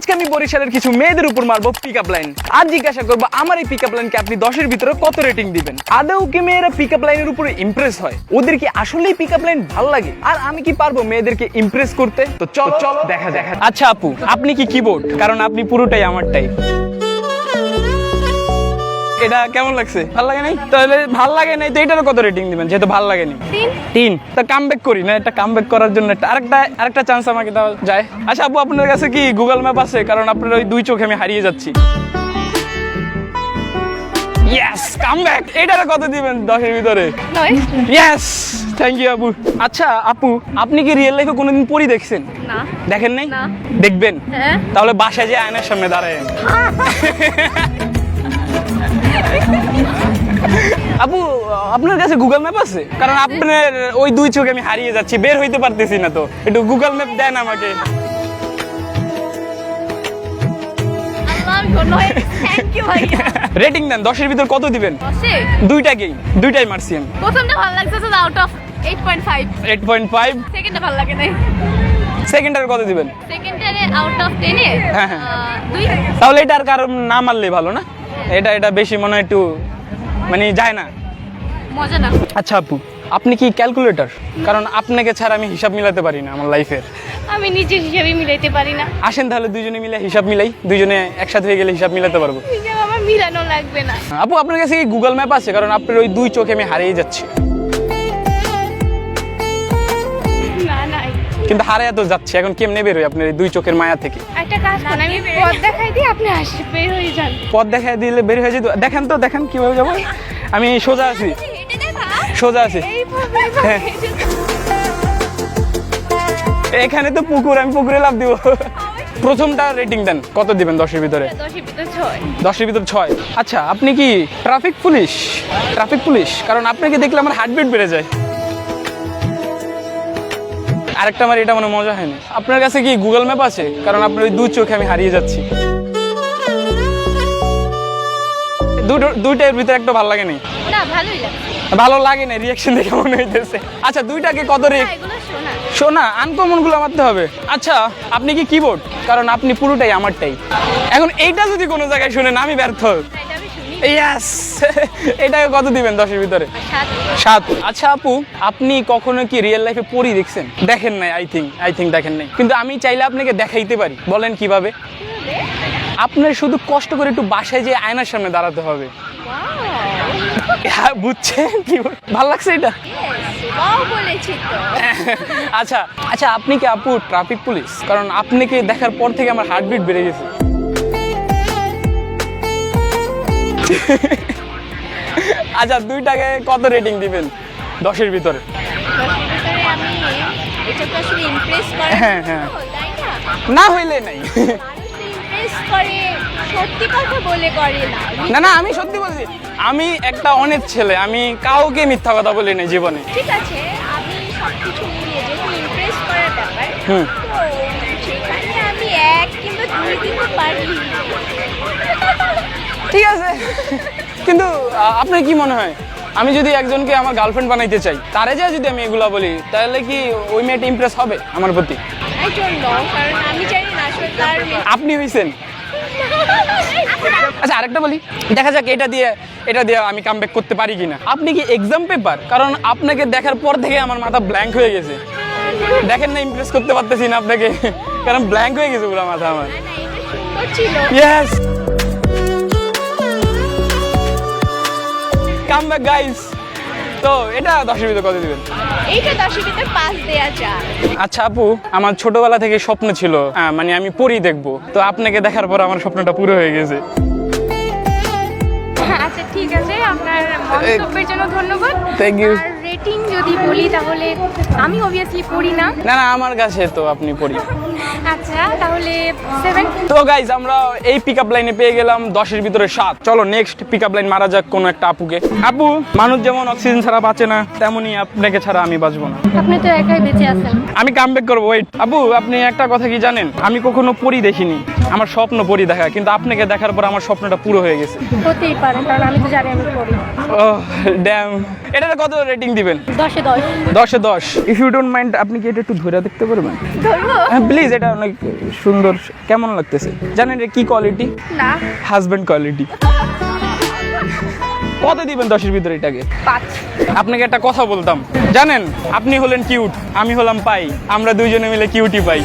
আজকে আমি বরিশালের কিছু মেয়েদের উপর মারবো পিক আপ লাইন আর জিজ্ঞাসা করব আমার এই পিক আপ লাইনকে আপনি দশের ভিতরে কত রেটিং দিবেন? আদৌ কি মেয়েরা পিক আপ লাইনের উপরে ইমপ্রেস হয়? ওদের কি আসলেই পিক আপ লাইন ভালো লাগে? আর আমি কি পারব মেয়েদেরকে ইমপ্রেস করতে? তো চল চল দেখা দেখা আচ্ছা আপু আপনি কি কিবোর্ড কারণ আপনি পুরোটাই আমার টাইপ এটা কেমন লাগছে? ভালো লাগে নাই? তাহলে ভালো লাগে নাই তো এটারও কত রেটিং দিবেন? যেহেতু ভালো লাগেনি। তিন। তিন? তা কাম ব্যাক করি না? একটা কাম ব্যাক করার জন্য একটা আরেকটা আরেকটা চান্স আমাকে দেওয়া যায়। আচ্ছা আপু আপনার কাছে কি গুগল ম্যাপ আছে? কারণ আপনার ওই দুই চোখে আমি হারিয়ে যাচ্ছি। ইয়েস কাম ব্যাক এটার কত দিবেন দশের ভিতরে? ইয়েস থ্যাংক ইউ আপু। আচ্ছা আপু আপনি কি রিয়েল লাইফে কোনোদিন পরি দেখছেন? না। দেখেন নাই। দেখবেন? হ্যাঁ। তাহলে বাসায় যে আয়নার সামনে দাঁড়ায়। আপু আপনার কাছে গুগল ম্যাপ আছে? কারণ আপনার ওই দুই চোখে আমি হারিয়ে যাচ্ছি বের হইতে পারতেছি না তো। একটু গুগল ম্যাপ দেন আমাকে। রেটিং দেন দশের ভিতর কত দিবেন? দুইটা গেম দুইটাই মারছি আমি প্রথমটা ভালো লাগছে out of 8.5 eight point five সেকেন্ডটা ভালো লাগে নাই। সেকেন্ডের কত দিবেন? সেকেন্ডটারে আউট অফ 10 এ হ্যাঁ, হ্যাঁ। তাহলে এটা আর কারণ না মারলে ভালো না? এটা এটা বেশি মনে হয় একটু মানে যায় না। মজা না। আচ্ছা আপু আপনি কি ক্যালকুলেটর কারণ আপনাকে ছাড়া আমি হিসাব মিলাতে পারি না আমার লাইফের আমি নিজে হিসাবই মিলাইতে পারি না। আসেন তাহলে দুজনে মিলে হিসাব মিলাই দুজনে একসাথে হয়ে গেলে হিসাব মিলাতে পারব। হিসাব আমার মিলানো লাগবে না। আপু আপনার কাছে কি গুগল ম্যাপ আছে? কারণ আপনার ওই দুই চোখে আমি হারিয়ে যাচ্ছি। কিন্তু হারিয়ে তো যাচ্ছে এখন কেমনে বেরোয় আপনার এই দুই চোখের মায়া থেকে? একটা কাজ করুন আমি পথ দেখাই দিই আপনি আসে বের হয়ে যান। পথ দেখা দিলে বের হয়ে যেত। দেখেন তো দেখেন কীভাবে যাব। আমি সোজা আছি। সোজা আছি। হ্যাঁ। এখানে তো পুকুর আমি পুকুরে লাভ দিব। প্রথমটা রেটিং দেন। কত দিবেন দশের ভিতরে? দশের ভিতর ছয়। দশের ভিতর ছয়। আচ্ছা আপনি কি ট্রাফিক পুলিশ ট্রাফিক পুলিশ কারণ আপনাকে দেখলে আমার হার্টবিট বেড়ে যায়। আরেকটা আমার এটা মনে মজা হয়নি। আপনার কাছে কি গুগল ম্যাপ আছে? কারণ আপনার ওই দু চোখে আমি হারিয়ে যাচ্ছি। দুটো দুইটার ভিতরে একটা ভালো লাগে না ভালোই লাগে ভালো লাগে না রিয়াকশন দেখে মনে হইতেছে। আচ্ছা দুইটাকে কত রে? না, এগুলো শোনা শোনা আনকমনগুলো মারতে হবে। আচ্ছা আপনি কি কিবোর্ড কারণ আপনি পুরোটাই আমারটাই। এখন এইটা যদি কোনো জায়গায় শুনেন আমি ব্যর্থ। ইয়াস এটাকে কত দিবেন দশের ভিতরে? সাত। আচ্ছা আপু আপনি কখনো কি রিয়েল লাইফে পড়ি দেখছেন? দেখেন নাই আই থিঙ্ক আই থিঙ্ক দেখেন নাই। কিন্তু আমি চাইলে আপনাকে দেখাইতে পারি। বলেন কীভাবে? আপনার শুধু কষ্ট করে একটু বাসায় যে আয়নার সামনে দাঁড়াতে হবে। হ্যাঁ, বুঝছেন? কি ভালো লাগছে এটা? আচ্ছা আচ্ছা আপনি কি আপু ট্রাফিক পুলিশ কারণ আপনাকে দেখার পর থেকে আমার হার্টবিট বেড়ে গেছে। আচ্ছা দুইটাকে কত রেটিং দিবেন? দশের ভিতরে। হ্যাঁ, হ্যাঁ। না না হইলে নাই। না না না আমি সত্যি বলছি আমি একটা অনেক ছেলে আমি কাউকে মিথ্যা কথা বলি নাই জীবনে। ঠিক আছে আমি সব কিছু মিলিয়ে যেহেতু ইমপ্রেস করার ব্যাপার হুম। সেখানে আমি এক কিংবা দুই পারি। ঠিক আছে। কিন্তু আপনার কি মনে হয়? আমি যদি একজনকে আমার গার্লফ্রেন্ড বানাইতে চাই তারে যা যদি আমি এগুলা বলি তাহলে কি ওই মেয়েটা ইমপ্রেস হবে আমার প্রতি? আপনি হইছেন। আচ্ছা আরেকটা বলি। দেখা যাক এটা দিয়ে এটা দিয়ে আমি কাম করতে পারি কিনা। আপনি কি এক্সাম পেপার কারণ আপনাকে দেখার পর থেকে আমার মাথা ব্ল্যাঙ্ক হয়ে গেছে। দেখেন না ইমপ্রেস করতে পারতেছি না আপনাকে। কারণ ব্ল্যাঙ্ক হয়ে গেছে পুরো মাথা আমার। ইয়েস কাম ব্যাক গাইস তো এটা দশের ভিতরে কত দিবেন। এইটা দশের ভিতর পাঁচ দেয়া যায়। আচ্ছা আপু আমার ছোটবেলা থেকে স্বপ্ন ছিল। মানে আমি পড়ি দেখব। তো আপনাকে দেখার পর আমার স্বপ্নটা পুরো হয়ে গেছে। আচ্ছা ঠিক আছে। আপনার মন্তব্যের জন্য ধন্যবাদ। you. আর রেটিং যদি বলি তাহলে আমি অবভিয়াসলি পড়ি না। না না আমার কাছে তো আপনি পড়ি আচ্ছা সেভেন তো গাইজ আমরা এই পিক আপ লাইনে পেয়ে গেলাম দশের ভিতরে সাত। চলো নেক্সট পিক আপ লাইন মারা যাক কোনো একটা আপুকে। আপু মানুষ যেমন অক্সিজেন ছাড়া বাঁচে না তেমনই আপনাকে ছাড়া আমি বাঁচবো না। আপনি তো একাই বেঁচে আছেন। আমি কাম ব্যাক করব ওয়েট আপু আপনি একটা কথা কি জানেন? আমি কখনো পরি দেখিনি। আমার স্বপ্ন পরি দেখা কিন্তু আপনাকে দেখার পর আমার স্বপ্নটা পুরো হয়ে গেছে। হতেই পারে কারণ আমি তো জানি আমি ড্যাম এটাতে কত রেটিং দিবেন? দশে দশ। দশে দশ। ইফ ইউ ডোন্ট মাইন্ড আপনি কি এটা একটু ধরে দেখতে পারবেন? হ্যাঁ প্লিজ এটা অনেক সুন্দর কেমন লাগতেছে? জানেন এটা কি কোয়ালিটি না। হাজব্যান্ড কোয়ালিটি কত দিবেন দশের ভিতরে এটাকে? পাঁচ। আপনাকে একটা কথা বলতাম। জানেন আপনি হলেন কিউট আমি হলাম পাই। আমরা দুইজনে মিলে কিউটি পাই।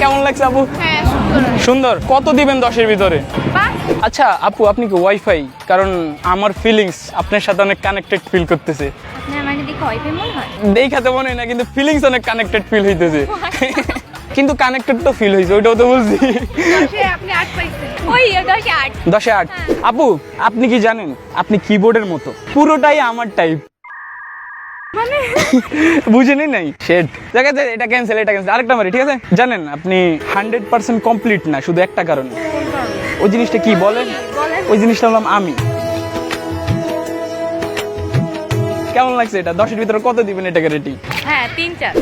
কেমন লাগছে আপু? হ্যাঁ সুন্দর। সুন্দর। কত দিবেন দশের ভিতরে? পাঁচ। আচ্ছা আপু আপনি কি ওয়াইফাই কারণ আমার ফিলিংস আপনার সাথে অনেক কানেক্টেড ফিল করতেছে। হয়? দেখাতে মনে হয় না কিন্তু ফিলিংস অনেক কানেক্টেড ফিল হইতেছে। কিন্তু কানেক্টেড তো ফিল হয়েছে ওইটাও তো বুঝছি দশে আপনি আট আট। আপু আপনি কি জানেন আপনি কিবোর্ডের মতো। পুরোটাই আমার টাইপ মানে? বুঝেনি নাই? শেড দেখা যায় এটা ক্যান্সেল এটা ক্যান্সেল আরেকটা মারি ঠিক আছে? জানেন আপনি হান্ড্রেড পার্সেন্ট কমপ্লিট না শুধু একটা কারণে। ওই জিনিসটা কি বলেন বলেন। ওই জিনিসটা হলাম আমি। কেমন লাগছে এটা? দশের ভিতরে কত দিবেন এটাকে রেটিং হ্যাঁ তিন চার।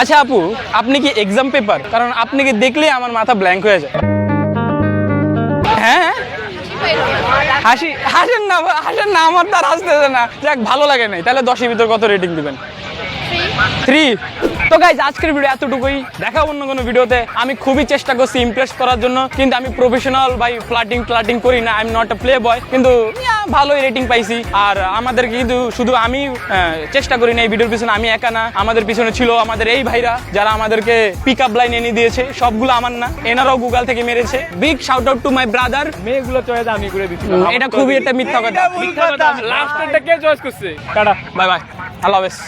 আচ্ছা আপু আপনি কি এক্সাম পেপার কারণ আপনি কি দেখলে আমার মাথা ব্ল্যাঙ্ক হয়ে যায়? হ্যাঁ? হাসি হাসেন না হাসেন না আমার তার হাসতেছে না। যাক ভালো লাগে নাই। তাহলে দশের ভিতরে কত রেটিং দিবেন? থ্রি তো গাইজ আজকের ভিডিও এতটুকুই। দেখা অন্য কোনো ভিডিওতে আমি খুবই চেষ্টা করছি ইমপ্রেস করার জন্য। কিন্তু আমি প্রফেশনাল বাই ফ্লাটিং ফ্লাটিং করি না। I am not a playboy কিন্তু ভালোই রেটিং পাইছি। আর আমাদের কিন্তু শুধু আমি আহ, চেষ্টা করি না এই ভিডিওর পিছনে। আমি একা না। আমাদের পিছনে ছিল আমাদের এই ভাইরা যারা আমাদেরকে পিক আপ লাইন এনে দিয়েছে। সবগুলো আমার না। এনারাও গুগল থেকে মেরেছে। Big shout out to my brother মেয়েগুলো চয়েস আমি করে দিচ্ছি এটা খুবই একটা মিথ্যা কথা। মিথ্যা কথা। কে চয়েস করছে? টাটা। বাই বাই আল্লাহ হাফেজ।